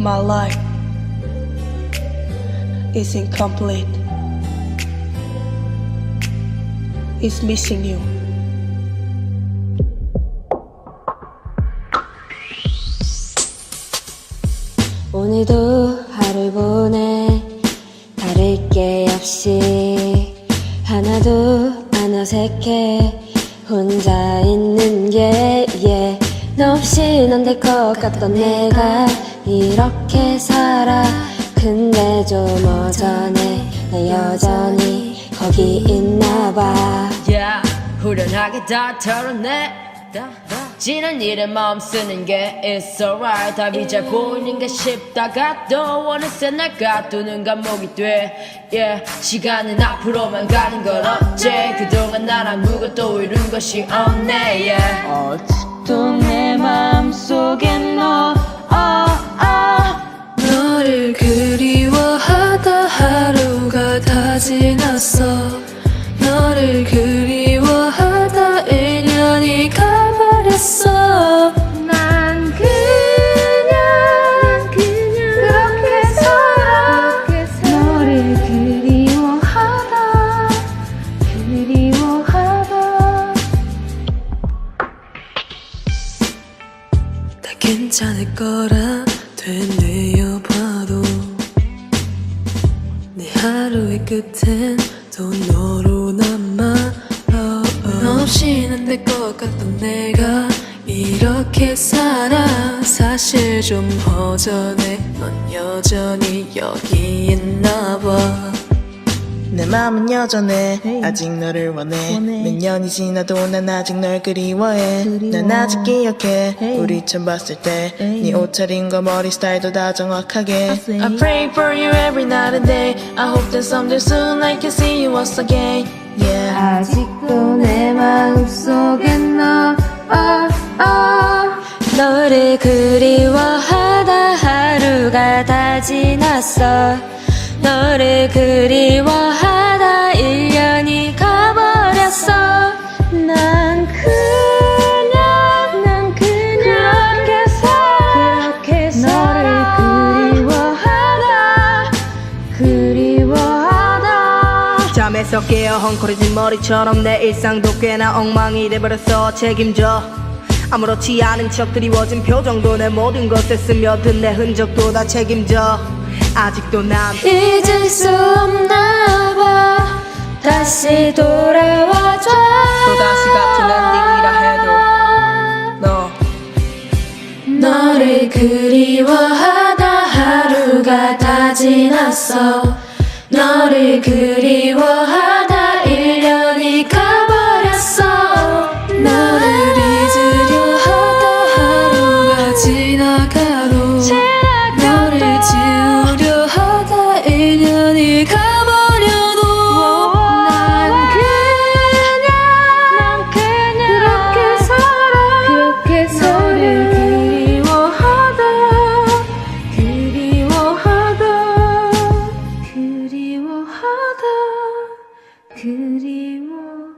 My life is incomplete. It's missing you. 오늘도 하루 보내 다를 게 없이 하나도 안 어색해 혼자 있는 게 yeah. 너 없인 안될 것 같던 내가 이렇게 살아. 근데 좀 어전해. 나 여전히 거기 있나 봐. yeah, 후련하게 다 털어내 지난 일에 마음 쓰는 게 It's alright. 답이 잘 보이는 게 쉽다가 또 어느새 날 가두는 감옥이 돼. Yeah, 시간은 앞으로만 가는 건 없지 그동안 난 아무것도 이룬 것이 없네. Yeah. 아직도 내 맘속에 괜찮을 거라 되뇌어 봐도 내 하루의 끝엔 또 너로 남아. 없이는 안될것 같던 내가 이렇게 살아. 사실 좀 허전해. 넌 여전히 여기 있나 봐 내 맘은 여전해. 아직 너를 원해. 몇 년이 지나도 난 아직 널 그리워해. 난 아직 기억해. 우리 처음 봤을 때 네. 옷차림과 머리 스타일도 다 정확하게. I pray for you every night and day. I hope that someday soon I can see you once again. Yeah. 아직도 내 마음속에 너. 아, 아. 너를 그리워하다 하루가 다 지났어 너를 그리워하다 1년이 가버렸어. 난 그냥 난 그냥 그렇게 살아 그렇게 살아. 너를 그리워하다 그리워하다. 잠에서 깨어 헝클어진 머리처럼 내 일상도 꽤나 엉망이 돼버렸어. 책임져. 아무렇지 않은 척 드리워진 표정도 내 모든 것에 스며든 내 흔적도 다 책임져 아직도 난 잊을 수 없나 봐. 다시 돌아와줘. 또다시 같은 엔딩이라 해도 너. 너를 그리워하다 하루가 다 지났어. 너를 그리워하다 그리워